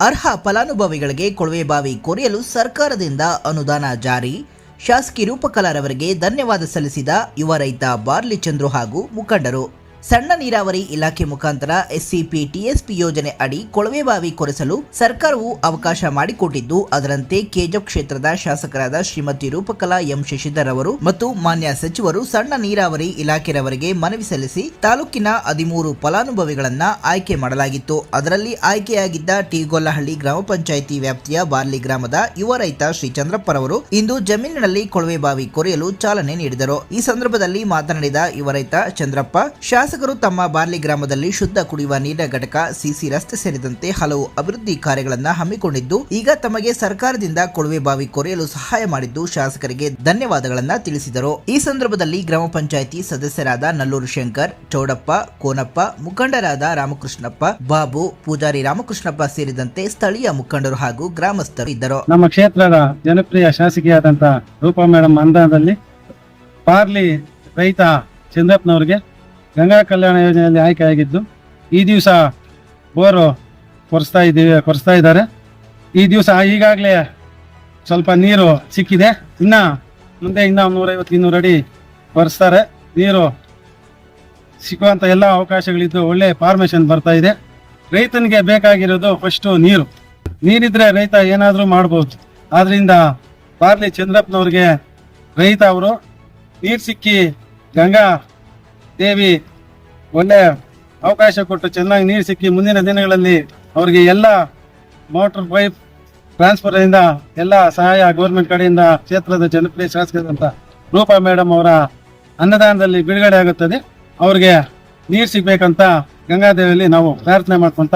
ಅರ್ಹ ಫಲಾನುಭವಿಗಳಿಗೆ ಕೊಳವೆಬಾವಿ ಕೊರೆಯಲು ಸರ್ಕಾರದಿಂದ ಅನುದಾನ ಜಾರಿ. ಶಾಸಕಿ ರೂಪಕಲಾರವರಿಗೆ ಧನ್ಯವಾದ ಸಲ್ಲಿಸಿದ ಯುವ ರೈತ ಬಾರ್ಲಿ ಚಂದ್ರು ಹಾಗೂ ಮುಖಂಡರು. ಸಣ್ಣ ನೀರಾವರಿ ಇಲಾಖೆ ಮುಖಾಂತರ ಎಸ್ಸಿಪಿ ಟಿಎಸ್ಪಿ ಯೋಜನೆ ಅಡಿ ಕೊಳವೆಬಾವಿ ಕೊರೆಸಲು ಸರ್ಕಾರವು ಅವಕಾಶ ಮಾಡಿಕೊಟ್ಟಿದ್ದು, ಅದರಂತೆ ಕೆಜಪ್ ಕ್ಷೇತ್ರದ ಶಾಸಕರಾದ ಶ್ರೀಮತಿ ರೂಪಕಲಾ ಎಂ ಶಶಿಧರ್ ಅವರು ಮತ್ತು ಮಾನ್ಯ ಸಚಿವರು ಸಣ್ಣ ನೀರಾವರಿ ಇಲಾಖೆಯವರಿಗೆ ಮನವಿ ಸಲ್ಲಿಸಿ ತಾಲೂಕಿನ ಹದಿಮೂರು ಫಲಾನುಭವಿಗಳನ್ನ ಆಯ್ಕೆ ಮಾಡಲಾಗಿತ್ತು. ಅದರಲ್ಲಿ ಆಯ್ಕೆಯಾಗಿದ್ದ ಟಿಗೊಲ್ಲಹಳ್ಳಿ ಗ್ರಾಮ ಪಂಚಾಯಿತಿ ವ್ಯಾಪ್ತಿಯ ಬಾರ್ಲಿ ಗ್ರಾಮದ ಯುವ ರೈತ ಶ್ರೀ ಚಂದ್ರಪ್ಪರವರು ಇಂದು ಜಮೀನಿನಲ್ಲಿ ಕೊಳವೆ ಬಾವಿ ಕೊರೆಯಲು ಚಾಲನೆ ನೀಡಿದರು. ಈ ಸಂದರ್ಭದಲ್ಲಿ ಮಾತನಾಡಿದ ಯುವ ರೈತ ಚಂದ್ರಪ್ಪ ಶಾಸಕರು ತಮ್ಮ ಬಾರ್ಲಿ ಗ್ರಾಮದಲ್ಲಿ ಶುದ್ಧ ಕುಡಿಯುವ ನೀರಿನ ಘಟಕ ಸಿಸಿ ರಸ್ತೆ ಸೇರಿದಂತೆ ಹಲವು ಅಭಿವೃದ್ಧಿ ಕಾರ್ಯಗಳನ್ನು ಹಮ್ಮಿಕೊಂಡಿದ್ದು, ಈಗ ತಮಗೆ ಸರ್ಕಾರದಿಂದ ಕೊಳವೆ ಬಾವಿ ಕೊರೆಯಲು ಸಹಾಯ ಮಾಡಿದ್ದು ಶಾಸಕರಿಗೆ ಧನ್ಯವಾದಗಳನ್ನ ತಿಳಿಸಿದರು. ಈ ಸಂದರ್ಭದಲ್ಲಿ ಗ್ರಾಮ ಪಂಚಾಯಿತಿ ಸದಸ್ಯರಾದ ನಲ್ಲೂರು ಶಂಕರ್, ಚೌಡಪ್ಪ, ಕೋನಪ್ಪ, ಮುಖಂಡರಾದ ರಾಮಕೃಷ್ಣಪ್ಪ, ಬಾಬು, ಪೂಜಾರಿ ರಾಮಕೃಷ್ಣಪ್ಪ ಸೇರಿದಂತೆ ಸ್ಥಳೀಯ ಮುಖಂಡರು ಹಾಗೂ ಗ್ರಾಮಸ್ಥರು ಇದ್ದರು. ನಮ್ಮ ಕ್ಷೇತ್ರದ ಜನಪ್ರಿಯ ಶಾಸಕಿಯಾದಂತಹ ರೂಪಾ ಮೇಡಮ್ ಅಂದಾನದಲ್ಲಿ ಪಾರ್ಲಿ ರೈತ ಚಂದ್ರಪ್ಪನವ್ರಿಗೆ ಗಂಗಾ ಕಲ್ಯಾಣ ಯೋಜನೆಯಲ್ಲಿ ಆಯ್ಕೆಯಾಗಿದ್ದು, ಈ ದಿವಸ ಬೋರು ಕೊರೆಸ್ತಾ ಇದ್ದೀವಿ ಕೊರೆಸ್ತಾ ಇದ್ದಾರೆ. ಈ ದಿವಸ ಈಗಾಗಲೇ ಸ್ವಲ್ಪ ನೀರು ಸಿಕ್ಕಿದೆ. ಇನ್ನು ಮುಂದೆ ಇನ್ನ ನೂರೈವತ್ತು ಇನ್ನೂರು ಅಡಿ ಕೊರೆಸ್ತಾರೆ. ನೀರು ಸಿಕ್ಕುವಂಥ ಎಲ್ಲ ಅವಕಾಶಗಳಿದ್ದು ಒಳ್ಳೆ ಫಾರ್ಮೇಷನ್ ಬರ್ತಾ ಇದೆ. ರೈತನಿಗೆ ಬೇಕಾಗಿರೋದು ಫಸ್ಟು ನೀರು. ನೀರಿದ್ರೆ ರೈತ ಏನಾದರೂ ಮಾಡ್ಬೋದು. ಆದ್ದರಿಂದ ಪಾರ್ಲಿ ಚಂದ್ರಪ್ಪನವ್ರಿಗೆ ರೈತ ಅವರು ನೀರು ಸಿಕ್ಕಿ ಗಂಗಾ ದೇವಿ ಒಳ್ಳೆ ಅವಕಾಶ ಕೊಟ್ಟು ಚೆನ್ನಾಗಿ ನೀರು ಸಿಕ್ಕಿ ಮುಂದಿನ ದಿನಗಳಲ್ಲಿ ಅವರಿಗೆ ಎಲ್ಲ ಮೋಟರ್ ಪೈಪ್ ಟ್ರಾನ್ಸ್ಫರ್ ಇಂದ ಎಲ್ಲ ಸಹಾಯ ಗೌರ್ಮೆಂಟ್ ಕಡೆಯಿಂದ ಕ್ಷೇತ್ರದ ಜನಪ್ರಿಯ ಶಾಸಕರಂತ ರೂಪಾ ಮೇಡಮ್ ಅವರ ಅನ್ನದಾನದಲ್ಲಿ ಬಿಡುಗಡೆ ಆಗುತ್ತದೆ. ಅವ್ರಿಗೆ ನೀರು ಸಿಗ್ಬೇಕಂತ ಗಂಗಾದೇವಿಯಲ್ಲಿ ನಾವು ಪ್ರಾರ್ಥನೆ ಮಾಡ್ಕೊಂತ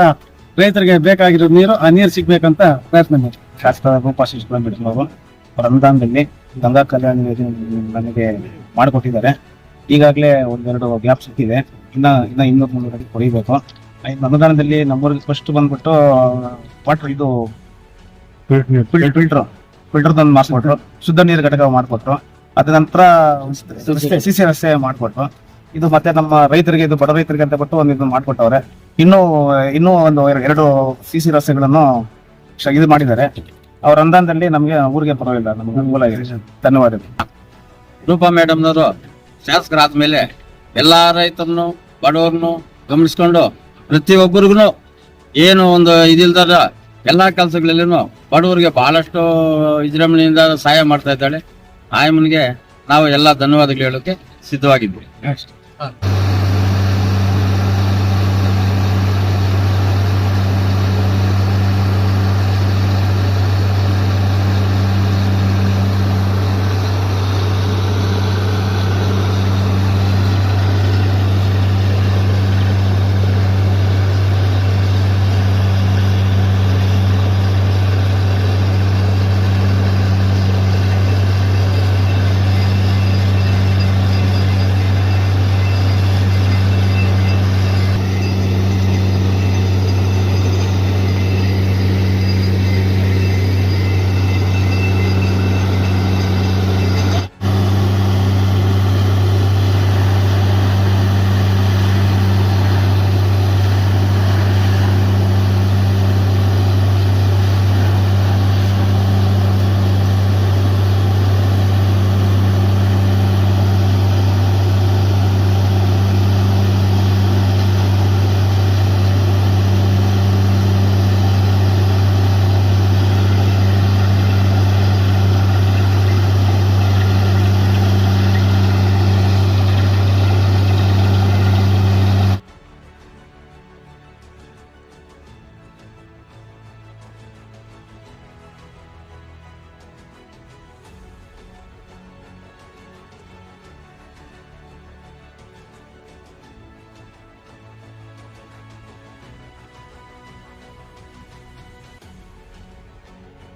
ರೈತರಿಗೆ ಬೇಕಾಗಿರೋ ನೀರು, ಆ ನೀರು ಸಿಗ್ಬೇಕಂತ ಪ್ರಾರ್ಥನೆ ಮಾಡಿ ಶಾಸಕ ರೂಪಾ ಶಿಶುಕುಮಾರ್ ಮೇಡಮ್ ಅವರು ಗಂಗಾ ಕಲ್ಯಾಣ ಯೋಜನೆ ಮಾಡಿಕೊಟ್ಟಿದ್ದಾರೆ. ಈಗಾಗಲೇ ಒಂದೆರಡು ಗ್ಯಾಪ್ ಸಿಕ್ಕಿದೆ ಇನ್ನ ಇನ್ನ ಇನ್ನೂರು ಮುನ್ನೂರು ಅಡಿ ಕೊಡಿಬೇಕು ಇನ್ನು ಅನುದಾನದಲ್ಲಿ ನಮ್ಮೂರಿಗೆ ಫಸ್ಟ್ ಬಂದ್ಬಿಟ್ಟು ವಾಟರ್ ಇದು ಫಿಲ್ಟರ್ ಫಿಲ್ಟರ್ ತಂದು ಮಾಡಿಸ್ಕೊಟ್ರು ಶುದ್ಧ ನೀರು ಘಟಕ ಮಾಡಿಕೊಟ್ರು. ಅದ ನಂತರ ಸಿ ಸಿ ರಸ್ತೆ ಮಾಡಿಕೊಟ್ರು. ಇದು ಮತ್ತೆ ನಮ್ಮ ರೈತರಿಗೆ ಇದು ಬಡ ರೈತರಿಗೆ ಅಂತ ಬಿಟ್ಟು ಒಂದು ಇದು ಮಾಡಿಕೊಟ್ಟವ್ರೆ. ಇನ್ನೂ ಇನ್ನೂ ಒಂದು ಎರಡು ಸಿ ಸಿ ರಸ್ತೆಗಳನ್ನು ಇದು ಮಾಡಿದ್ದಾರೆ. ಅವ್ರ ಅನುದಾನದಲ್ಲಿ ನಮಗೆ ಊರಿಗೆ ಪರವಾಗಿಲ್ಲ. ನಮ್ಗೆ ಅನುಕೂಲ ಆಗಿದೆ. ಧನ್ಯವಾದಗಳು. ರೂಪಾ ಮೇಡಮ್ನವರು ಶಾಸಕರಾದ್ಮೇಲೆ ಎಲ್ಲ ರೈತರನ್ನು, ಬಡವ್ರನ್ನು ಗಮನಿಸ್ಕೊಂಡು ಪ್ರತಿಯೊಬ್ಬರಿಗೂ ಏನು ಒಂದು ಇದಿಲ್ದಾರ ಎಲ್ಲ ಕೆಲಸಗಳಲ್ಲೂ ಬಡವರಿಗೆ ಬಹಳಷ್ಟು ವಿಜೃಂಭಣೆಯಿಂದ ಸಹಾಯ ಮಾಡ್ತಾ ಇದ್ದಾಳೆ. ಆಯಮ್ಮನಿಗೆ ನಾವು ಎಲ್ಲ ಧನ್ಯವಾದಗಳು ಹೇಳೋಕೆ ಸಿದ್ಧವಾಗಿದ್ವಿ